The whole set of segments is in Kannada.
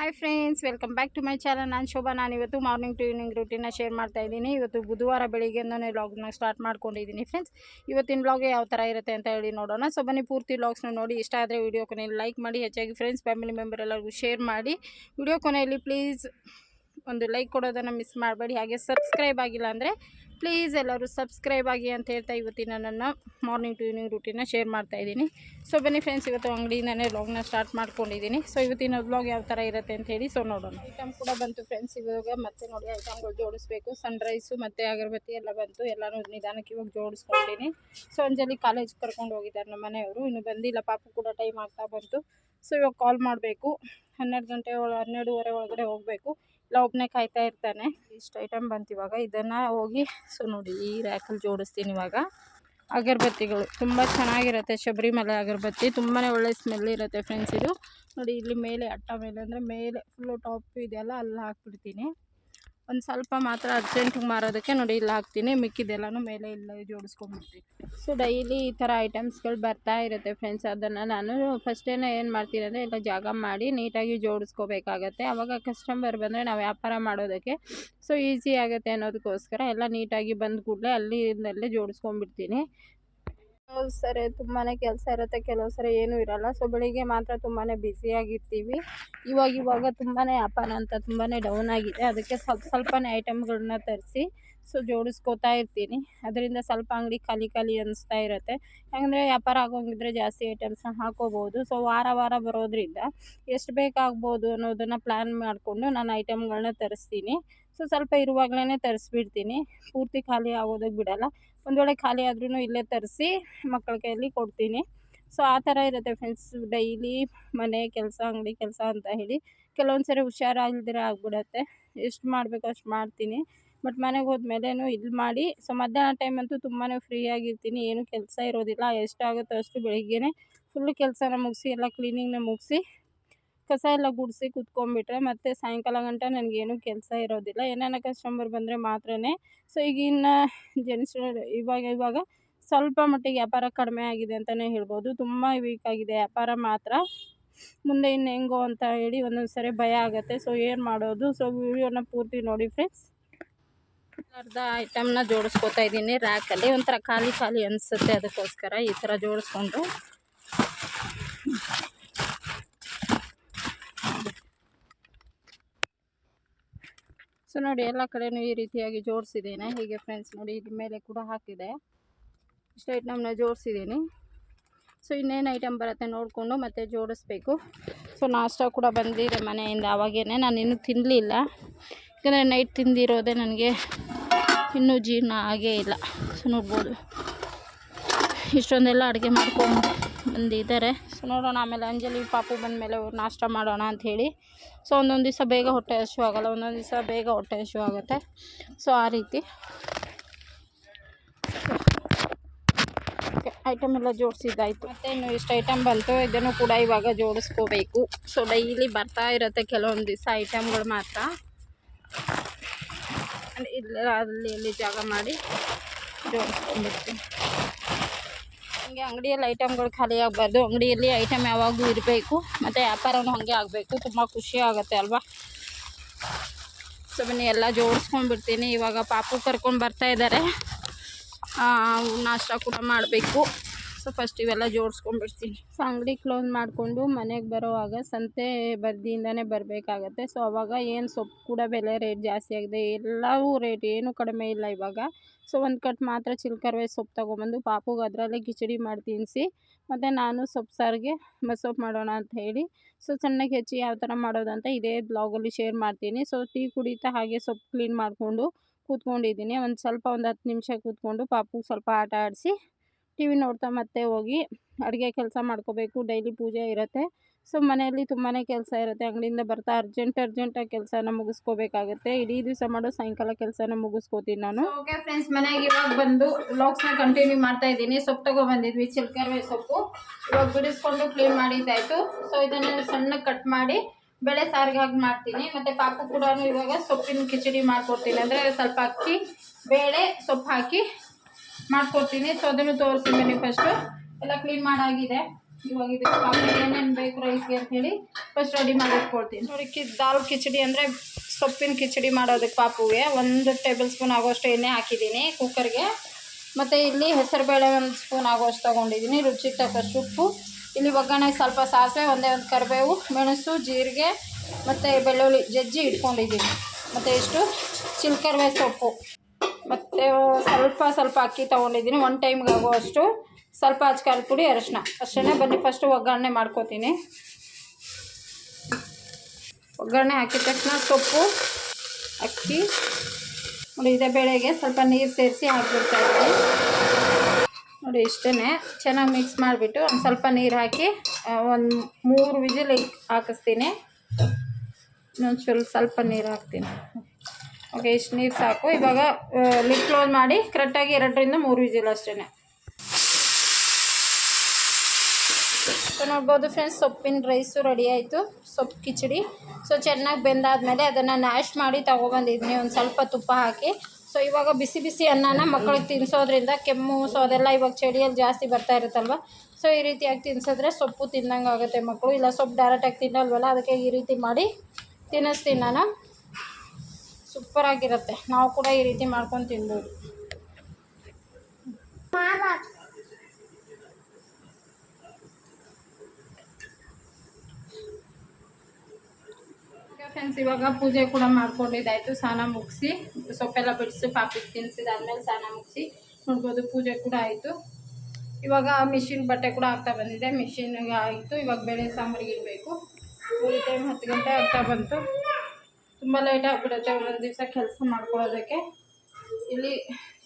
Hi friends welcome back to my channel ನಾನು ಶೋಭಾ, ನಾನು ಇವತ್ತು ಮಾರ್ನಿಂಗ್ ಟು ಈವ್ನಿಂಗ್ ರುಟೀನ ಶೇರ್ ಮಾಡ್ತಾ ಇದ್ದೀನಿ. ಇವತ್ತು ಬುಧವಾರ ಬೆಳಿಗ್ಗೆಯಿಂದನೇ ವ್ಲಾಗ್ನ ಸ್ಟಾರ್ಟ್ ಮಾಡ್ಕೊಂಡಿದ್ದೀನಿ ಫ್ರೆಂಡ್ಸ್ ಇವತ್ತಿನ ವ್ಲಾಗ್ ಯಾವ ಥರ ಇರುತ್ತೆ ಅಂತ ಹೇಳಿ ನೋಡೋಣ. ಸೊ ಬನ್ನಿ ಪೂರ್ತಿ ವ್ಲಾಗ್ಸ್ನ ನೋಡಿ. ಇಷ್ಟ ಆದರೆ ವಿಡಿಯೋ ಕೊನೆಯಲ್ಲಿ ಲೈಕ್ ಮಾಡಿ, ಹೆಚ್ಚಾಗಿ ಫ್ರೆಂಡ್ಸ್ ಫ್ಯಾಮಿಲಿ ಮೆಂಬರ್ ಎಲ್ಲರಿಗೂ ಶೇರ್ ಮಾಡಿ. ವಿಡಿಯೋ ಕೊನೆಯಲ್ಲಿ ಪ್ಲೀಸ್ ಒಂದು ಲೈಕ್ ಕೊಡೋದನ್ನು ಮಿಸ್ ಮಾಡಬೇಡಿ. ಹಾಗೆ ಸಬ್ಸ್ಕ್ರೈಬ್ ಆಗಿಲ್ಲ ಅಂದರೆ ಪ್ಲೀಸ್ ಎಲ್ಲರೂ ಸಬ್ಸ್ಕ್ರೈಬ್ ಆಗಿ ಅಂತ ಹೇಳ್ತಾ ಇವತ್ತಿನ ನನ್ನ ಮಾರ್ನಿಂಗ್ ಟು ಈವ್ನಿಂಗ್ ರೂಟೀನ ಶೇರ್ ಮಾಡ್ತಾ ಇದ್ದೀನಿ. ಸೊ ಬನ್ನಿ ಫ್ರೆಂಡ್ಸ್ ಇವತ್ತು ಅಂಗಡಿಯಿಂದನೇ ವ್ಲಾಗ್ನ ಸ್ಟಾರ್ಟ್ ಮಾಡ್ಕೊಂಡಿದ್ದೀನಿ. ಸೊ ಇವತ್ತಿನ ಬ್ಲಾಗ್ ಯಾವ ಥರ ಇರುತ್ತೆ ಅಂತ ಹೇಳಿ ಸೊ ನೋಡೋಣ. ಐಟಮ್ ಕೂಡ ಬಂತು ಫ್ರೆಂಡ್ಸ್ ಇವಾಗ ಮತ್ತೆ ನೋಡಿ ಐಟಮ್ಗಳು ಜೋಡಿಸ್ಬೇಕು. ಸನ್ರೈಸು ಮತ್ತು ಅಗರಬತ್ತಿ ಎಲ್ಲ ಬಂತು. ಎಲ್ಲನೂ ನಿಧಾನಕ್ಕೆ ಇವಾಗ ಜೋಡಿಸ್ಕೊಂಡಿನಿ ಸೊ ಅಂಜಲಿ ಕಾಲೇಜ್ ಕರ್ಕೊಂಡು ಹೋಗಿದ್ದಾರೆ ನಮ್ಮ ಮನೆಯವರು. ಇನ್ನು ಬಂದಿಲ್ಲ, ಪಾಪು ಕೂಡ ಟೈಮ್ ಆಗ್ತಾ ಬಂತು. ಸೊ ಇವಾಗ ಕಾಲ್ ಮಾಡಬೇಕು. ಹನ್ನೆರಡು ಗಂಟೆ ಒಳ, ಹನ್ನೆರಡುವರೆ ಒಳಗಡೆ ಹೋಗಬೇಕು. ಒಬ್ಬನೇ ಕಾಯ್ತಾ ಇರ್ತಾನೆ. ಇಷ್ಟು ಐಟಮ್ ಬಂತು ಇವಾಗ. ಇದನ್ನು ಹೋಗಿ, ಸೊ ನೋಡಿ, ಈ ರ್ಯಾಕಲ್ಲಿ ಜೋಡಿಸ್ತೀನಿ ಇವಾಗ. ಅಗರಬತ್ತಿಗಳು ತುಂಬ ಚೆನ್ನಾಗಿರುತ್ತೆ. ಶಬರಿಮಲೆ ಅಗರಬತ್ತಿ ತುಂಬಾ ಒಳ್ಳೆ ಸ್ಮೆಲ್ ಇರುತ್ತೆ ಫ್ರೆಂಡ್ಸ್ ಇದು. ನೋಡಿ, ಇಲ್ಲಿ ಮೇಲೆ ಅಟ್ಟ ಮೇಲೆ ಅಂದರೆ ಮೇಲೆ ಫುಲ್ಲು ಟಾಪ್ ಇದೆಯಲ್ಲ, ಅಲ್ಲಿ ಹಾಕ್ಬಿಡ್ತೀನಿ. ಒಂದು ಸ್ವಲ್ಪ ಮಾತ್ರ ಅರ್ಜೆಂಟಿಗೆ ಮಾರೋದಕ್ಕೆ ನೋಡಿ ಇಲ್ಲಿ ಹಾಕ್ತೀನಿ. ಮಿಕ್ಕಿದೆಲ್ಲನೂ ಮೇಲೆ ಇಲ್ಲ ಜೋಡಿಸ್ಕೊಂಡ್ಬಿಡ್ತೀನಿ. ಸೊ ಡೈಲಿ ಈ ಥರ ಐಟಮ್ಸ್ಗಳು ಬರ್ತಾ ಇರುತ್ತೆ ಫ್ರೆಂಡ್ಸ್ ಅದನ್ನು ನಾನು ಫಸ್ಟೇನೆ ಏನು ಮಾಡ್ತೀನಿ ಅಂದರೆ ಎಲ್ಲ ಜಾಗ ಮಾಡಿ ನೀಟಾಗಿ ಜೋಡಿಸ್ಕೋಬೇಕಾಗತ್ತೆ. ಆವಾಗ ಕಸ್ಟಮರ್ ಬಂದರೆ ನಾವು ವ್ಯಾಪಾರ ಮಾಡೋದಕ್ಕೆ ಸೊ ಈಸಿ ಆಗುತ್ತೆ ಅನ್ನೋದಕ್ಕೋಸ್ಕರ ಎಲ್ಲ ನೀಟಾಗಿ ಬಂದ ಕೂಡಲೇ ಅಲ್ಲಿಂದಲ್ಲೇ ಜೋಡಿಸ್ಕೊಂಡ್ಬಿಡ್ತೀನಿ. ಕೆಲವು ಸರಿ ತುಂಬಾ ಕೆಲಸ ಇರುತ್ತೆ, ಕೆಲವು ಸರಿ ಏನೂ ಇರಲ್ಲ. ಸೊ ಬೆಳಿಗ್ಗೆ ಮಾತ್ರ ತುಂಬಾ ಬ್ಯುಸಿಯಾಗಿರ್ತೀವಿ ಇವಾಗ ಇವಾಗ ತುಂಬಾ ವ್ಯಾಪಾರ ಅಂತ ತುಂಬಾ ಡೌನ್ ಆಗಿದೆ. ಅದಕ್ಕೆ ಸ್ವಲ್ಪ, ಸ್ವಲ್ಪನೇ ಐಟಮ್ಗಳನ್ನ ತರಿಸಿ ಸೊ ಜೋಡಿಸ್ಕೋತಾ ಇರ್ತೀನಿ. ಅದರಿಂದ ಸ್ವಲ್ಪ ಅಂಗಡಿ ಖಾಲಿ ಖಾಲಿ ಅನಿಸ್ತಾ ಇರುತ್ತೆ. ಯಾಕಂದರೆ ವ್ಯಾಪಾರ ಆಗೋಂಗಿದ್ರೆ ಜಾಸ್ತಿ ಐಟಮ್ಸ್ನ ಹಾಕೋಬೋದು. ಸೊ ವಾರ ವಾರ ಬರೋದ್ರಿಂದ ಎಷ್ಟು ಬೇಕಾಗ್ಬೋದು ಅನ್ನೋದನ್ನು ಪ್ಲ್ಯಾನ್ ಮಾಡಿಕೊಂಡು ನಾನು ಐಟಮ್ಗಳನ್ನ ತರಿಸ್ತೀನಿ. ಸೊ ಸ್ವಲ್ಪ ಇರುವಾಗಲೇ ತರಿಸ್ಬಿಡ್ತೀನಿ. ಪೂರ್ತಿ ಖಾಲಿ ಆಗೋದಕ್ಕೆ ಬಿಡೋಲ್ಲ. ಒಂದು ವೇಳೆ ಖಾಲಿ ಆದ್ರೂ ಇಲ್ಲೇ ತರಿಸಿ ಮಕ್ಕಳ ಕೈಯಲ್ಲಿ ಕೊಡ್ತೀನಿ. ಸೊ ಆ ಥರ ಇರುತ್ತೆ ಫ್ರೆಂಡ್ಸ್ ಡೈಲಿ ಮನೆ ಕೆಲಸ, ಅಂಗಡಿ ಕೆಲಸ ಅಂತ ಹೇಳಿ ಕೆಲವೊಂದು ಸರಿ ಹುಷಾರಾಗಿಲ್ದಿರ ಆಗ್ಬಿಡತ್ತೆ. ಎಷ್ಟು ಮಾಡಬೇಕು ಅಷ್ಟು ಮಾಡ್ತೀನಿ. ಬಟ್ ಮನೆಗೆ ಹೋದ್ಮೇಲೆನೂ ಇದು ಮಾಡಿ ಸೊ ಮಧ್ಯಾಹ್ನ ಟೈಮ್ ಅಂತೂ ತುಂಬಾ ಫ್ರೀಯಾಗಿರ್ತೀನಿ ಏನು ಕೆಲಸ ಇರೋದಿಲ್ಲ. ಎಷ್ಟಾಗುತ್ತೋ ಅಷ್ಟು ಬೆಳಿಗ್ಗೆನೇ ಫುಲ್ ಕೆಲಸನ ಮುಗಿಸಿ, ಎಲ್ಲ ಕ್ಲೀನಿಂಗ್ನ ಮುಗಿಸಿ, ಕಸ ಎಲ್ಲ ಗುಡಿಸಿ ಕುತ್ಕೊಂಡ್ಬಿಟ್ರೆ ಮತ್ತು ಸಾಯಂಕಾಲ ಗಂಟ ನನಗೇನು ಕೆಲಸ ಇರೋದಿಲ್ಲ. ಏನಾನ ಕಸ್ಟಮರ್ ಬಂದರೆ ಮಾತ್ರನೇ. ಸೊ ಈಗಿನ ಜೆಂಟ್ಸ್ ಇವಾಗ ಇವಾಗ ಸ್ವಲ್ಪ ಮಟ್ಟಿಗೆ ವ್ಯಾಪಾರ ಕಡಿಮೆ ಆಗಿದೆ ಅಂತಲೇ ಹೇಳ್ಬೋದು. ತುಂಬ ವೀಕ್ ಆಗಿದೆ. ವ್ಯಾಪಾರ ಮಾತ್ರ. ಮುಂದೆ ಇನ್ನು ಹೆಂಗೋ ಅಂತ ಹೇಳಿ ಒಂದೊಂದು ಸರಿ ಭಯ ಆಗುತ್ತೆ. ಸೊ ಏನು ಮಾಡೋದು? ಸೊ ವಿಡಿಯೋನ ಪೂರ್ತಿ ನೋಡಿ ಫ್ರೆಂಡ್ಸ್ ಅರ್ಧ ಐಟಮ್ನ ಜೋಡಿಸ್ಕೊತಾ ಇದ್ದೀನಿ ರ್ಯಾಕಲ್ಲಿ ಒಂಥರ ಖಾಲಿ ಖಾಲಿ ಅನಿಸುತ್ತೆ ಅದಕ್ಕೋಸ್ಕರ ಈ ಥರ ಜೋಡಿಸ್ಕೊಂಡು. ಸೊ ನೋಡಿ, ಎಲ್ಲ ಕಡೆನೂ ಈ ರೀತಿಯಾಗಿ ಜೋಡಿಸಿದ್ದೀನಿ. ಹೀಗೆ ಫ್ರೆಂಡ್ಸ್ ನೋಡಿ ಇದ್ರ ಮೇಲೆ ಕೂಡ ಹಾಕಿದೆ. ಇಷ್ಟು ಐಟಮ್ನ ಜೋಡಿಸಿದ್ದೀನಿ. ಸೊ ಇನ್ನೇನು ಐಟಮ್ ಬರುತ್ತೆ ನೋಡಿಕೊಂಡು ಮತ್ತೆ ಜೋಡಿಸ್ಬೇಕು. ಸೊ ನಾಷ್ಟ ಕೂಡ ಬಂದಿದೆ ಮನೆಯಿಂದ ಅವಾಗೇ ನಾನು ಇನ್ನೂ ತಿನ್ನಲಿಲ್ಲ ಯಾಕಂದರೆ ನೈಟ್ ತಿಂದಿರೋದೇ ನನಗೆ ಇನ್ನೂ ಜೀರ್ಣ ಆಗೇ ಇಲ್ಲ. ಸೊ ನೋಡ್ಬೋದು. ಇಷ್ಟೊಂದೆಲ್ಲ ಅಡುಗೆ ಮಾಡ್ಕೊಂಡು ಬಂದಿದ್ದಾರೆ. ಸೊ ನೋಡೋಣ, ಆಮೇಲೆ ಅಂಜಲಿ ಪಾಪು ಬಂದಮೇಲೆ ನಾಷ್ಟ ಮಾಡೋಣ ಅಂಥೇಳಿ ಸೊ ಒಂದೊಂದು ದಿವಸ ಬೇಗ ಹೊಟ್ಟೆ ಹಸಿವು ಆಗೋಲ್ಲ, ಒಂದೊಂದು ದಿವಸ ಬೇಗ ಹೊಟ್ಟೆ ಹಸಿವು ಆಗುತ್ತೆ. ಸೊ ಆ ರೀತಿ. ಐಟಮ್ ಎಲ್ಲ ಜೋಡಿಸಿದ್ದಾಯಿತು. ಮತ್ತು ಇನ್ನು ಇಷ್ಟು ಐಟಮ್ ಬಂತು. ಇದನ್ನು ಕೂಡ ಇವಾಗ ಜೋಡಿಸ್ಕೋಬೇಕು. ಸೊ ಡೈಲಿ ಬರ್ತಾ ಇರುತ್ತೆ ಕೆಲವೊಂದು ದಿವಸ ಐಟಮ್ಗಳು ಮಾತ್ರ. ಇಲ್ಲಿ ಅಲ್ಲಿ ಇಲ್ಲಿ ಜಾಗ ಮಾಡಿ ಜೋಡಿಸ್ಕೊಂಡ್ಬಿಡ್ತೀನಿ ಹಂಗೆ ಅಂಗಡಿಯಲ್ಲಿ ಐಟಮ್ಗಳು ಖಾಲಿ ಆಗಬಾರ್ದು. ಅಂಗಡಿಯಲ್ಲಿ ಐಟಮ್ ಯಾವಾಗಲೂ ಇರಬೇಕು. ಮತ್ತು ವ್ಯಾಪಾರನೂ ಹಾಗೆ ಆಗಬೇಕು. ತುಂಬ ಖುಷಿ ಆಗುತ್ತೆ ಅಲ್ವಾ? ಸೊ, ಬನ್ನಿ, ಎಲ್ಲ ಜೋಡಿಸ್ಕೊಂಡ್ಬಿಡ್ತೀನಿ. ಇವಾಗ ಪಾಪು ಕರ್ಕೊಂಡು ಬರ್ತಾ ಇದ್ದಾರೆ ನಾಷ್ಟ ಕೂಡ ಮಾಡಬೇಕು. ಸೊ ಫಸ್ಟ್ ಇವೆಲ್ಲ ಜೋಡಿಸ್ಕೊಂಡ್ಬಿಡ್ತೀನಿ. ಸೊ ಅಂಗಡಿ ಕ್ಲೋಸ್ ಮಾಡಿಕೊಂಡು ಮನೆಗೆ ಬರೋವಾಗ ಸಂತೆ ಬರ್ದಿಯಿಂದನೇ ಬರಬೇಕಾಗತ್ತೆ. ಸೊ ಅವಾಗ ಏನು ಸೊಪ್ಪು ಕೂಡ ಬೆಲೆ ರೇಟ್ ಜಾಸ್ತಿ ಆಗಿದೆ. ಎಲ್ಲವೂ ರೇಟ್ ಏನೂ ಕಡಿಮೆ ಇಲ್ಲ ಇವಾಗ. ಸೊ ಒಂದು ಕಟ್ ಮಾತ್ರ ಚಿಲ್ಕರ್ವೆ ಸೊಪ್ಪು ತೊಗೊಂಬಂದು ಪಾಪುಗೆ ಅದರಲ್ಲೇ ಕಿಚಡಿ ಮಾಡಿ ತಿನ್ನಿಸಿ ಮತ್ತು ನಾನು ಸೊಪ್ಪು ಸಾರಿಗೆ ಮಸೊಪ್ಪು ಮಾಡೋಣ ಅಂತ ಹೇಳಿ ಸೊ ಸಣ್ಣಗೆ ಹೆಚ್ಚಿ ಯಾವ ಥರ ಮಾಡೋದಂತ ಇದೇ ಬ್ಲಾಗಲ್ಲಿ ಶೇರ್ ಮಾಡ್ತೀನಿ. ಸೊ ಟೀ ಕುಡಿತಾ ಹಾಗೆ ಸೊಪ್ಪು ಕ್ಲೀನ್ ಮಾಡಿಕೊಂಡು ಕೂತ್ಕೊಂಡಿದ್ದೀನಿ. ಒಂದು ಸ್ವಲ್ಪ ಒಂದು ಹತ್ತು ನಿಮಿಷ ಕೂತ್ಕೊಂಡು ಪಾಪುಗೆ ಸ್ವಲ್ಪ ಆಟ ಆಡಿಸಿ ಟಿ ವಿ ನೋಡ್ತಾ ಮತ್ತೆ ಹೋಗಿ ಅಡುಗೆ ಕೆಲಸ ಮಾಡ್ಕೋಬೇಕು ಡೈಲಿ ಪೂಜೆ ಇರುತ್ತೆ. ಸೊ ಮನೆಯಲ್ಲಿ ತುಂಬಾ ಕೆಲಸ ಇರುತ್ತೆ. ಅಂಗಡಿಯಿಂದ ಬರ್ತಾ ಅರ್ಜೆಂಟ್ ಅರ್ಜೆಂಟಾಗಿ ಕೆಲಸನ ಮುಗಿಸ್ಕೋಬೇಕಾಗುತ್ತೆ. ಇಡೀ ದಿವಸ ಮಾಡೋ ಸಾಯಂಕಾಲ ಕೆಲಸನ ಮುಗಿಸ್ಕೋತೀನಿ ನಾನು. ಓಕೆ ಫ್ರೆಂಡ್ಸ್ ಮನೆಗೆ ಇವಾಗ ಬಂದು ವ್ಲಾಗ್ಸ್ನ ಕಂಟಿನ್ಯೂ ಮಾಡ್ತಾ ಇದ್ದೀನಿ. ಸೊಪ್ಪು ತೊಗೊಬಂದಿದ್ವಿ, ಚಿಲ್ಕರ್ವೆ ಸೊಪ್ಪು. ಇವಾಗ ಬಿಡಿಸ್ಕೊಂಡು ಕ್ಲೀನ್ ಮಾಡಿದ್ದಾಯಿತು ಸೊ ಇದನ್ನು ಸಣ್ಣ ಕಟ್ ಮಾಡಿ ಬೇಳೆ ಸಾರಿಗಾಗಿ ಮಾಡ್ತೀನಿ. ಮತ್ತು ಪಾಪು ಕೂಡ ಇವಾಗ ಸೊಪ್ಪಿನ ಕಿಚಡಿ ಮಾಡ್ಕೊಡ್ತೀನಿ. ಅಂದರೆ ಸ್ವಲ್ಪ ಅಕ್ಕಿ, ಬೇಳೆ ಸೊಪ್ಪು ಹಾಕಿ ಮಾಡ್ಕೊಡ್ತೀನಿ. ಸೊ ಅದನ್ನು ತೋರಿಸ್ತೀನಿ ಫಸ್ಟು ಎಲ್ಲ ಕ್ಲೀನ್ ಮಾಡಾಗಿದೆ. ಇವಾಗ ಇದಕ್ಕೆ ಏನೇನು ಬೇಕು ರೈಸ್ಗೆ ಅಂತ ಹೇಳಿ ಫಸ್ಟ್ ರೆಡಿ ಮಾಡಿ ಇಟ್ಕೊಳ್ತೀನಿ ನೋಡಿ ಕಿ ದಾಲ್ ಕಿಚಡಿ ಅಂದರೆ ಸೊಪ್ಪಿನ ಕಿಚಡಿ ಮಾಡೋದಕ್ಕೆ ಪಾಪುಗೆ. ಒಂದು ಟೇಬಲ್ ಸ್ಪೂನ್ ಆಗೋಷ್ಟು ಎಣ್ಣೆ ಹಾಕಿದ್ದೀನಿ ಕುಕ್ಕರ್ಗೆ ಮತ್ತು ಇಲ್ಲಿ ಹೆಸರುಬೇಳೆ ಒಂದು ಸ್ಪೂನ್ ಆಗೋಷ್ಟು ತೊಗೊಂಡಿದ್ದೀನಿ. ರುಚಿಗೆ ತಕ್ಕಷ್ಟು ಉಪ್ಪು. ಇಲ್ಲಿ ಒಗ್ಗರಣೆ ಸ್ವಲ್ಪ ಸಾಸಿವೆ, ಒಂದೇ ಒಂದು ಕರಿಬೇವು, ಮೆಣಸು, ಜೀರಿಗೆ, ಮತ್ತು ಬೆಳ್ಳುಳ್ಳಿ, ಜಜ್ಜಿ ಇಟ್ಕೊಂಡಿದ್ದೀನಿ. ಮತ್ತು ಇಷ್ಟು. ಚಿಲ್ಕರ್ವೆ ಸೊಪ್ಪು. ಮತ್ತು ಸ್ವಲ್ಪ ಸ್ವಲ್ಪ ಅಕ್ಕಿ ತೊಗೊಂಡಿದ್ದೀನಿ. ಒನ್ ಟೈಮ್ಗೆ ಆಗುವಷ್ಟು ಸ್ವಲ್ಪ ಅಚ್ಕಾರದ ಪುಡಿ, ಅರಶಿನ. ಅಷ್ಟೇ ಬನ್ನಿ ಫಸ್ಟು ಒಗ್ಗರಣೆ ಮಾಡ್ಕೋತೀನಿ. ಒಗ್ಗರಣೆ ಹಾಕಿದ ತಕ್ಷಣ ಸೊಪ್ಪು, ಅಕ್ಕಿ, ನೋಡಿ ಇದೇ ಬೆಳೆಗೆ. ಸ್ವಲ್ಪ ನೀರು ಸೇರಿಸಿ ಹಾಕ್ಬಿಡ್ತಾ ಇದ್ದೀನಿ. ನೋಡಿ ಇಷ್ಟೇ ಚೆನ್ನಾಗಿ ಮಿಕ್ಸ್ ಮಾಡಿಬಿಟ್ಟು ಒಂದು ಸ್ವಲ್ಪ ನೀರು ಹಾಕಿ ಒಂದು ಮೂರು ವಿಜಿಲ್ ಹಾಕಿಸ್ತೀನಿ. ಇನ್ನೊಂದು ಸ್ವಲ್ಪ ನೀರು ಹಾಕ್ತೀನಿ. ಓಕೆ ಇಷ್ಟು ನೀರು ಸಾಕು. ಇವಾಗ ಲಿಡ್ ಕ್ಲೋಸ್ ಮಾಡಿ ಕರೆಕ್ಟಾಗಿ ಎರಡರಿಂದ ಮೂರು ವಿಜಿಲ್ ಅಷ್ಟೇ ಸೊ ನೋಡ್ಬೋದು ಫ್ರೆಂಡ್ಸ್ ಸೊಪ್ಪಿನ ರೈಸು ರೆಡಿ ಆಯಿತು. ಸೊಪ್ಪು ಕಿಚಡಿ. ಸೊ ಚೆನ್ನಾಗಿ ಬೆಂದಾದಮೇಲೆ ಅದನ್ನು ನ್ಯಾಶ್ ಮಾಡಿ ತೊಗೊಬಂದಿದ್ದೀನಿ ಒಂದು ಸ್ವಲ್ಪ ತುಪ್ಪ ಹಾಕಿ. ಸೊ ಇವಾಗ ಬಿಸಿ ಬಿಸಿ ಅನ್ನನ ಮಕ್ಕಳಿಗೆ ತಿನ್ನಿಸೋದ್ರಿಂದ ಕೆಮ್ಮು ಸೊ ಅದೆಲ್ಲ ಇವಾಗ ಚಳಿಯಲ್ಲಿ ಜಾಸ್ತಿ ಬರ್ತಾ ಇರುತ್ತಲ್ವ? ಸೊ ಈ ರೀತಿಯಾಗಿ ತಿನ್ಸಿದ್ರೆ ಸೊಪ್ಪು ತಿಂದಂಗೆ ಆಗುತ್ತೆ ಮಕ್ಕಳು ಇಲ್ಲ, ಸೊಪ್ಪು ಡೈರೆಕ್ಟಾಗಿ ತಿನ್ನಲ್ವಲ್ಲ? ಅದಕ್ಕೆ ಈ ರೀತಿ ಮಾಡಿ ತಿನ್ನಿಸ್ತೀನಿ ನಾನು. ಸೂಪರಾಗಿರುತ್ತೆ ನಾವು ಕೂಡ ಈ ರೀತಿ ಮಾಡ್ಕೊಂಡು ತಿನ್ಬೋದು. ಫ್ರೆಂಡ್ಸ್ ಇವಾಗ ಪೂಜೆ ಕೂಡ ಮಾಡ್ಕೊಂಡಿದ್ದಾಯ್ತು. ಸ್ನಾನ ಮುಗಿಸಿ, ಸೊಪ್ಪೆಲ್ಲ ಬಿಡಿಸಿ ಪಾಪಿಗೆ ತಿನ್ನಿಸಿದಾದ್ಮೇಲೆ ಸ್ನಾನ ಮುಗಿಸಿ ನೋಡ್ಬೋದು ಪೂಜೆ ಕೂಡ ಆಯಿತು. ಇವಾಗ ಮಿಷಿನ್ ಬಟ್ಟೆ ಕೂಡ ಆಗ್ತಾ ಬಂದಿದೆ. ಮಿಷಿನ್ಗೆ ಆಯಿತು. ಇವಾಗ ಬೇಳೆ ಸಾಂಬಾರಿಗೆ ಇಡಬೇಕು. ಟೈಮ್ ಹತ್ತು ಗಂಟೆ ಆಗ್ತಾ ಬಂತು. ತುಂಬ ಲೇಟ್ ಆಗಿಬಿಡುತ್ತೆ, ಒಂದೊಂದು ದಿವಸ ಕೆಲಸ ಮಾಡ್ಕೊಳ್ಳೋದಕ್ಕೆ ಇಲ್ಲಿ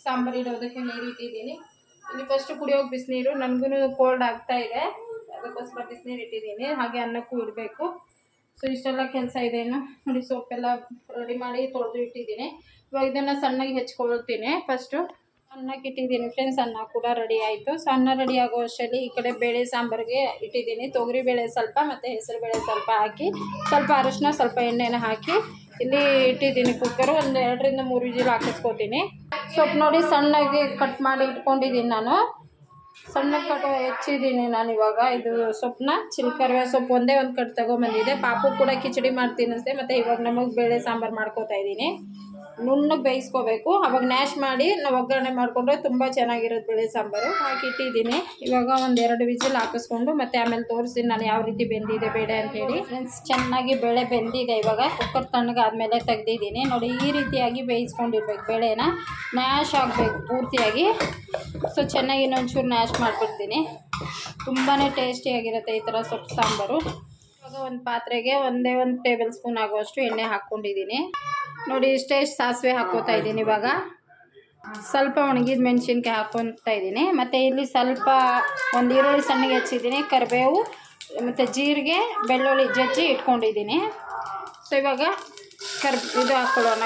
ಸಾಂಬಾರು ಇಡೋದಕ್ಕೆ ನೀರು ಇಟ್ಟಿದ್ದೀನಿ. ಇಲ್ಲಿ ಫಸ್ಟ್ ಕುಡಿಯೋಕೆ ಬಿಸಿನೀರು ನನಗೂ ಕೋಲ್ಡ್ ಆಗ್ತಾ ಇದೆ. ಅದಕ್ಕೋಸ್ಕರ ಬಿಸಿನೀರು ಇಟ್ಟಿದ್ದೀನಿ, ಹಾಗೆ ಅನ್ನಕ್ಕೂ ಇಡಬೇಕು. ಸೊ ಇಷ್ಟೆಲ್ಲ ಕೆಲಸ ಇದೆ ನೋಡಿ, ಸೋಪೆಲ್ಲ ರೆಡಿ ಮಾಡಿ ತೊಳೆದು ಇಟ್ಟಿದ್ದೀನಿ. ಇವಾಗ ಇದನ್ನು ಸಣ್ಣಗೆ ಹೆಚ್ಕೊಳ್ತೀನಿ. ಫಸ್ಟು ಅನ್ನಕ್ಕೆ ಇಟ್ಟಿದ್ದೀನಿ ಫ್ರೆಂಡ್ಸ್ ಅನ್ನ ಕೂಡ ರೆಡಿ ಆಯಿತು. ಸೊ ಅನ್ನ ರೆಡಿ ಆಗೋ ಅಷ್ಟರಲ್ಲಿ ಈ ಕಡೆ ಬೇಳೆ ಸಾಂಬಾರಿಗೆ ಇಟ್ಟಿದ್ದೀನಿ. ತೊಗರಿ ಬೇಳೆ ಸ್ವಲ್ಪ, ಮತ್ತು ಹೆಸರು ಬೇಳೆ ಸ್ವಲ್ಪ ಹಾಕಿ, ಸ್ವಲ್ಪ ಅರಶಿನ, ಸ್ವಲ್ಪ ಎಣ್ಣೆನ ಹಾಕಿ ಇಲ್ಲಿ ಇಟ್ಟಿದ್ದೀನಿ ಕುಕ್ಕರ್ ಒಂದು ಎರಡರಿಂದ ಮೂರು ವಿಜಿಲ್ ಹಾಕಿಸ್ಕೊತೀನಿ. ಸೊಪ್ಪು ನೋಡಿ ಸಣ್ಣಗೆ ಕಟ್ ಮಾಡಿ ಇಟ್ಕೊಂಡಿದ್ದೀನಿ ನಾನು. ಸಣ್ಣ ಕಟ್ ಹೆಚ್ಚಿದ್ದೀನಿ ನಾನು ಇವಾಗ. ಇದು ಸೊಪ್ಪನ್ನ ಚಿಲ್ಕರ್ವೆ ಸೊಪ್ಪು ಒಂದೇ ಒಂದು ಕಟ್ ತೊಗೊಂಬಂದಿದೆ ಪಾಪು ಕೂಡ ಕಿಚಡಿ ಮಾಡ್ತೀನಿ ಅಷ್ಟೇ, ಮತ್ತು ಇವಾಗ ನಮಗೆ ಬೇಳೆ ಸಾಂಬಾರು ಮಾಡ್ಕೋತಾ ಇದ್ದೀನಿ. ನುಣ್ಣಗೆ ಬೇಯಿಸ್ಕೋಬೇಕು. ಅವಾಗ ನ್ಯಾಶ್ ಮಾಡಿ ನಾವು ಒಗ್ಗರಣೆ ಮಾಡಿಕೊಂಡ್ರೆ ತುಂಬ ಚೆನ್ನಾಗಿರೋದು ಬೇಳೆ ಸಾಂಬಾರು. ಹಾಕಿಟ್ಟಿದ್ದೀನಿ ಇವಾಗ ಒಂದು ಎರಡು ವಿಜಿಲ್ ಹಾಕಿಸ್ಕೊಂಡು ಮತ್ತೆ ಆಮೇಲೆ ತೋರಿಸ್ತೀನಿ ನಾನು ಯಾವ ರೀತಿ ಬೆಂದಿದೆ ಬೇಳೆ ಅಂತೇಳಿ ಫ್ರೆಂಡ್ಸ್ ಚೆನ್ನಾಗಿ ಬೇಳೆ ಬೆಂದಿದೆ ಇವಾಗ. ಕುಕ್ಕರ್ ತಣ್ಣಗಾದ್ಮೇಲೆ ತೆಗ್ದಿದ್ದೀನಿ. ನೋಡಿ, ಈ ರೀತಿಯಾಗಿ ಬೇಯಿಸ್ಕೊಂಡಿರ್ಬೇಕು ಬೇಳೆನ. ನ್ಯಾಶ್ ಆಗಬೇಕು ಪೂರ್ತಿಯಾಗಿ. ಸೊ ಚೆನ್ನಾಗಿ ಇನ್ನೊಂಚೂರು ನ್ಯಾಶ್ ಮಾಡಿಬಿಡ್ತೀನಿ. ತುಂಬಾ ಟೇಸ್ಟಿಯಾಗಿರುತ್ತೆ ಈ ಥರ ಸೊಪ್ಪು ಸಾಂಬಾರು. ಇವಾಗ ಒಂದು ಪಾತ್ರೆಗೆ ಒಂದೇ ಒಂದು ಟೇಬಲ್ ಸ್ಪೂನ್ ಆಗುವಷ್ಟು ಎಣ್ಣೆ ಹಾಕ್ಕೊಂಡಿದ್ದೀನಿ. ನೋಡಿ ಇಷ್ಟೇ ಸಾಸಿವೆ ಹಾಕೋತಾ ಇದ್ದೀನಿ ಇವಾಗ. ಸ್ವಲ್ಪ ಒಣಗಿದ ಮೆಣಸಿನ್ಕಾಯಿ ಹಾಕೊತಾ ಇದ್ದೀನಿ. ಮತ್ತು ಇಲ್ಲಿ ಸ್ವಲ್ಪ ಒಂದು ಈರುಳ್ಳಿ ಸಣ್ಣಗೆ ಹೆಚ್ಚಿದ್ದೀನಿ ಕರಿಬೇವು ಮತ್ತು ಜೀರಿಗೆ ಬೆಳ್ಳುಳ್ಳಿ ಜಜ್ಜಿ ಇಟ್ಕೊಂಡಿದ್ದೀನಿ. ಸೊ ಇವಾಗ ಕರ್ ಇದು ಹಾಕ್ಕೊಳ್ಳೋಣ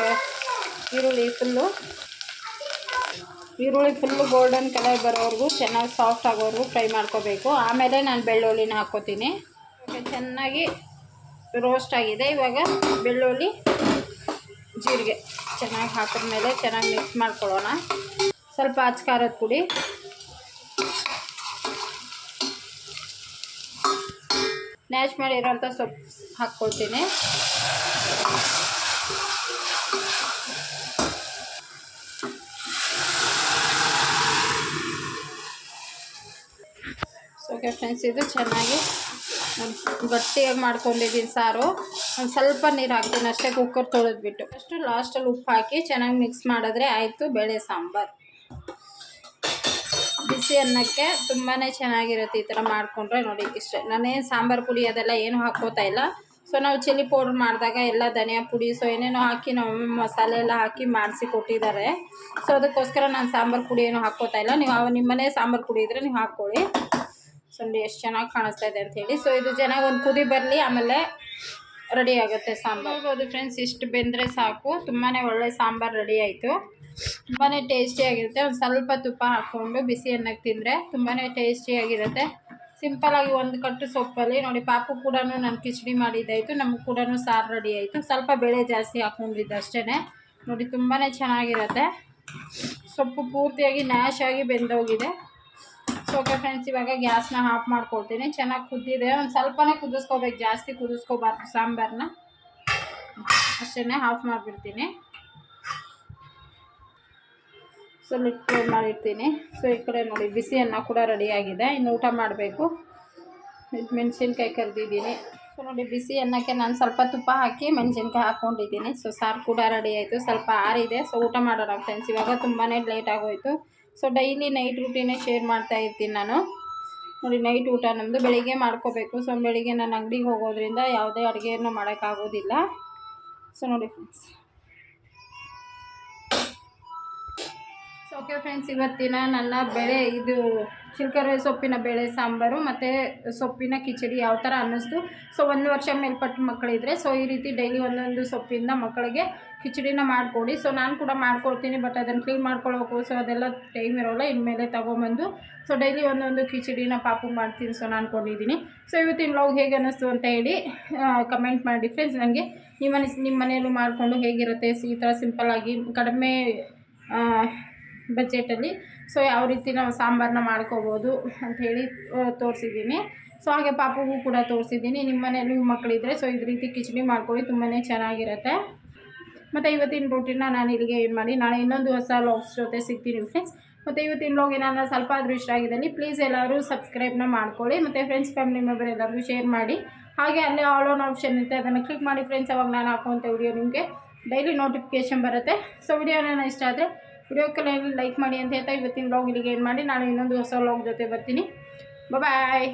ಈರುಳ್ಳಿ ಫುಲ್ಲು. ಈರುಳ್ಳಿ ಫುಲ್ಲು ಗೋಲ್ಡನ್ ಕಲರ್ ಬರೋವರೆಗೂ ಚೆನ್ನಾಗಿ ಸಾಫ್ಟ್ ಆಗೋವರೆಗೂ ಫ್ರೈ ಮಾಡ್ಕೋಬೇಕು. ಆಮೇಲೆ ನಾನು ಬೆಳ್ಳುಳ್ಳಿನ ಹಾಕ್ಕೋತೀನಿ ಚೆನ್ನಾಗಿ ರೋಸ್ಟ್ ಆಗಿದೆ. ಇವಾಗ ಬೆಳ್ಳುಳ್ಳಿ ಜೀರಿಗೆ ಚೆನ್ನಾಗಿ ಹಾಕಿದ್ಮೇಲೆ ಚೆನ್ನಾಗಿ ಮಿಕ್ಸ್ ಮಾಡ್ಕೊಳ್ಳೋಣ. ಸ್ವಲ್ಪ ಖಾರದ ಪುಡಿ. ನ್ಯಾಚ್ ಮಾಡಿರೋಂಥ ಸೊಪ್ಪು ಹಾಕ್ಕೊಳ್ತೀನಿ. ಓಕೆ ಫ್ರೆಂಡ್ಸ್ ಇದು ಚೆನ್ನಾಗಿ ಗಟ್ಟಿಯಾಗಿ ಮಾಡ್ಕೊಂಡಿದ್ದೀನಿ ಸಾರು. ಒಂದು ಸ್ವಲ್ಪ ನೀರು ಹಾಕ್ತೀನಿ ಅಷ್ಟೇ ಕುಕ್ಕರ್ ತೊಳೆದ್ಬಿಟ್ಟು ಫಸ್ಟು ಲಾಸ್ಟಲ್ಲಿ ಉಪ್ಪು ಹಾಕಿ ಚೆನ್ನಾಗಿ ಮಿಕ್ಸ್ ಮಾಡಿದ್ರೆ ಆಯಿತು ಬೇಳೆ ಸಾಂಬಾರು. ಬಿಸಿ ಅನ್ನಕ್ಕೆ ತುಂಬಾ ಚೆನ್ನಾಗಿರುತ್ತೆ ಈ ಥರ ಮಾಡಿಕೊಂಡ್ರೆ ನೋಡಿ ಇಷ್ಟೇ. ನಾನೇನು ಸಾಂಬಾರು ಪುಡಿ ಅದೆಲ್ಲ ಏನು ಹಾಕೋತಾ ಇಲ್ಲ. ಸೊ ನಾವು ಚಿಲ್ಲಿ ಪೌಡ್ರ್ ಮಾಡಿದಾಗ ಎಲ್ಲ ಧನಿಯಾ ಪುಡಿ ಸೊ ಏನೇನೋ ಹಾಕಿ ನಾವು ಮಸಾಲೆ ಎಲ್ಲ ಹಾಕಿ ಮಾಡಿಸಿ ಕೊಟ್ಟಿದ್ದಾರೆ. ಸೊ ಅದಕ್ಕೋಸ್ಕರ ನಾನು ಸಾಂಬಾರು ಪುಡಿ ಏನು ಹಾಕೋತಾ ಇಲ್ಲ. ನೀವು ನಿಮ್ಮ ನಿಮ್ಮನೆ ಸಾಂಬಾರು ಪುಡಿ ಇದ್ದರೆ ನೀವು ಹಾಕ್ಕೊಳ್ಳಿ. ಸೊ ಎಷ್ಟು ಚೆನ್ನಾಗಿ ಕಾಣಿಸ್ತಾ ಇದೆ ಅಂತ ಹೇಳಿ. ಸೊ ಇದು ಚೆನ್ನಾಗಿ ಒಂದು ಕುದಿ ಬರಲಿ, ಆಮೇಲೆ ರೆಡಿ ಆಗುತ್ತೆ ಸಾಂಬಾರು. ನೋಡ್ಬೋದು ಫ್ರೆಂಡ್ಸ್ ಇಷ್ಟು ಬೆಂದರೆ ಸಾಕು. ತುಂಬಾ ಒಳ್ಳೆ ಸಾಂಬಾರು ರೆಡಿ ಆಯಿತು. ತುಂಬಾ ಟೇಸ್ಟಿಯಾಗಿರುತ್ತೆ ಒಂದು ಸ್ವಲ್ಪ ತುಪ್ಪ ಹಾಕ್ಕೊಂಡು ಬಿಸಿ ಅನ್ನಕ್ಕೆ ತಿಂದರೆ ತುಂಬಾ ಟೇಸ್ಟಿಯಾಗಿರುತ್ತೆ ಸಿಂಪಲಾಗಿ ಒಂದು ಕಟ್ಟು ಸೊಪ್ಪಲ್ಲಿ. ನೋಡಿ, ಪಾಪು ಕೂಡ ನಾನು ಕಿಚಡಿ ಮಾಡಿದ್ದಾಯಿತು ನಮಗೆ ಕೂಡ ಸಾರು ರೆಡಿ ಆಯಿತು. ಸ್ವಲ್ಪ ಬೇಳೆ ಜಾಸ್ತಿ ಹಾಕ್ಕೊಂಡಿದ್ದು ಅಷ್ಟೇ ನೋಡಿ ತುಂಬಾ ಚೆನ್ನಾಗಿರುತ್ತೆ. ಸೊಪ್ಪು ಪೂರ್ತಿಯಾಗಿ ನ್ಯಾಶಾಗಿ ಬೆಂದೋಗಿದೆ. ಸೊ ಓಕೆ ಫ್ರೆಂಡ್ಸ್ ಇವಾಗ ಗ್ಯಾಸ್ನ ಆಫ್ ಮಾಡ್ಕೊಳ್ತೀನಿ. ಚೆನ್ನಾಗಿ ಕುದ್ದಿದೆ. ಒಂದು ಸ್ವಲ್ಪನೇ ಕುದಿಸ್ಕೋಬೇಕು. ಜಾಸ್ತಿ ಕುದಿಸ್ಕೋಬಾರ್ದು ಸಾಂಬಾರನ್ನ ಅಷ್ಟೇ ಆಫ್ ಮಾಡಿಬಿಡ್ತೀನಿ. ಸೊ ಲಿಟ್ ಕ್ಲೋಸ್ ಮಾಡಿರ್ತೀನಿ. ಸೊ ಈ ಕಡೆ ನೋಡಿ ಬಿಸಿ ಅನ್ನ ಕೂಡ ರೆಡಿಯಾಗಿದೆ ಇನ್ನು ಊಟ ಮಾಡಬೇಕು. ಇದು ಮೆಣಸಿನ್ಕಾಯಿ ಕರೆದಿದ್ದೀನಿ ಸೊ ನೋಡಿ, ಬಿಸಿ ಅನ್ನಕ್ಕೆ ನಾನು ಸ್ವಲ್ಪ ತುಪ್ಪ ಹಾಕಿ ಮೆಣಸಿನ್ಕಾಯಿ ಹಾಕ್ಕೊಂಡಿದ್ದೀನಿ ಸೊ ಸಾರು ಕೂಡ ರೆಡಿ ಆಯಿತು. ಸ್ವಲ್ಪ ಆರಿದೆ. ಸೊ ಊಟ ಮಾಡೋಣ ಫ್ರೆಂಡ್ಸ್ ಇವಾಗ ತುಂಬಾ ಲೇಟ್ ಆಗೋಯ್ತು. ಸೊ ಡೈಲಿ ನೈಟ್ ರೂಟೀನೇ ಶೇರ್ ಮಾಡ್ತಾ ಇರ್ತೀನಿ ನಾನು. ನೋಡಿ ನೈಟ್ ಊಟ ನಮ್ಮದು ಬೆಳಿಗ್ಗೆ ಮಾಡ್ಕೋಬೇಕು. ಸೊ ಬೆಳಿಗ್ಗೆ ನಾನು ಅಂಗಡಿಗೆ ಹೋಗೋದ್ರಿಂದ ಯಾವುದೇ ಅಡುಗೆಯನ್ನು ಮಾಡೋಕ್ಕಾಗೋದಿಲ್ಲ. ಸೊ ನೋಡಿ ಫ್ರೆಂಡ್ಸ್ ಓಕೆ ಫ್ರೆಂಡ್ಸ್, ಇವತ್ತಿನ ನನ್ನ ಬೆಳೆ, ಇದು ಶಿಲ್ಕರೆ ಸೊಪ್ಪಿನ ಬೇಳೆ ಸಾಂಬಾರು, ಮತ್ತು ಸೊಪ್ಪಿನ ಕಿಚಡಿ ಯಾವ ಥರ ಅನ್ನಿಸ್ತು. ಸೊ ಒಂದು ವರ್ಷ ಮೇಲ್ಪಟ್ಟು ಮಕ್ಕಳಿದ್ರೆ ಸೊ ಈ ರೀತಿ ಡೈಲಿ ಒಂದೊಂದು ಸೊಪ್ಪಿಂದ ಮಕ್ಕಳಿಗೆ ಕಿಚಡಿನ ಮಾಡಿಕೊಡಿ. ಸೊ ನಾನು ಕೂಡ ಮಾಡ್ಕೊಡ್ತೀನಿ ಬಟ್ ಅದನ್ನು ಕ್ಲೀನ್ ಮಾಡ್ಕೊಳ್ಳೋಕು ಸೊ ಅದೆಲ್ಲ ಟೈಮ್ ಇರೋಲ್ಲ, ಇನ್ಮೇಲೆ ತೊಗೊಂಬಂದು. ಸೊ ಡೈಲಿ ಒಂದೊಂದು ಕಿಚಡಿನ ಪಾಪು ಮಾಡ್ತೀನಿ ಸೊ ನಾನು ಕೊಂಡಿದ್ದೀನಿ. ಸೊ ಇವತ್ತಿನ ವ್ಲಾಗ್ ಹೇಗೆ ಅನ್ನಿಸ್ತು ಅಂತ ಹೇಳಿ ಕಮೆಂಟ್ ಮಾಡಿ. ಫ್ರೆಂಡ್ಸ್ ನನಗೆ ನಿಮ್ಮ ನಿಮ್ಮ ಮನೆಯಲ್ಲೂ ಮಾಡಿಕೊಂಡು ಹೇಗಿರುತ್ತೆ? ಈ ಥರ ಸಿಂಪಲ್ಲಾಗಿ ಕಡಿಮೆ ಬಜೆಟಲ್ಲಿ ಸೊ ಯಾವ ರೀತಿ ನಾವು ಸಾಂಬಾರನ್ನ ಮಾಡ್ಕೋಬೋದು ಅಂಥೇಳಿ ತೋರಿಸಿದ್ದೀನಿ. ಸೊ ಹಾಗೆ ಪಾಪುಗೂ ಕೂಡ ತೋರಿಸಿದ್ದೀನಿ. ನಿಮ್ಮ ಮನೆಯಲ್ಲೂ ಮಕ್ಕಳಿದ್ರೆ ಸೊ ಇದು ರೀತಿ ಕಿಚಡಿ ಮಾಡ್ಕೊಳ್ಳಿ ತುಂಬಾ ಚೆನ್ನಾಗಿರುತ್ತೆ. ಮತ್ತು ಇವತ್ತಿನ ರೂಟೀನ ನಾನು ಇಲ್ಲಿಗೆ ಏನು ಮಾಡಿ. ನಾಳೆ ಇನ್ನೊಂದು ಹೊಸ ಲಾಗ್ಸ್ ಜೊತೆ ಸಿಗ್ತೀನಿ ಫ್ರೆಂಡ್ಸ್ ಮತ್ತು ಇವತ್ತಿನ ಲಾಗ್ ಏನಾದ್ರು ಸ್ವಲ್ಪ ಆದರೂ ಇಷ್ಟ ಆಗಿದ್ದಲ್ಲಿ ಪ್ಲೀಸ್ ಎಲ್ಲರೂ ಸಬ್ಸ್ಕ್ರೈಬ್ನ ಮಾಡ್ಕೊಳ್ಳಿ. ಮತ್ತು ಫ್ರೆಂಡ್ಸ್ ಫ್ಯಾಮಿಲಿ ಮೆಂಬರ್ ಎಲ್ಲರಿಗೂ ಶೇರ್ ಮಾಡಿ. ಹಾಗೆ ಅಲ್ಲೇ ಆಲ್ ಆನ್ ಆಪ್ಷನ್ ಇರುತ್ತೆ. ಅದನ್ನು ಕ್ಲಿಕ್ ಮಾಡಿ ಫ್ರೆಂಡ್ಸ್ ಅವಾಗ ನಾನು ಹಾಕುವಂಥ ವಿಡಿಯೋ ನಿಮಗೆ ಡೈಲಿ ನೋಟಿಫಿಕೇಷನ್ ಬರುತ್ತೆ. ಸೊ ವಿಡಿಯೋನ ಇಷ್ಟ ಆದರೆ ವಿಡಿಯೋಕ್ಕೆ ಲೈಕ್ ಮಾಡಿ ಅಂತ ಹೇಳ್ತಾ ಇವತ್ತಿನ ಬ್ಲಾಗ್ ಇಲ್ಲಿಗೆ ಏನು ಮಾಡಿ. ನಾನು ಇನ್ನೊಂದು ಹೊಸ ಬ್ಲಾಗ್ ಜೊತೆ ಬರ್ತೀನಿ. ಬಾಯ್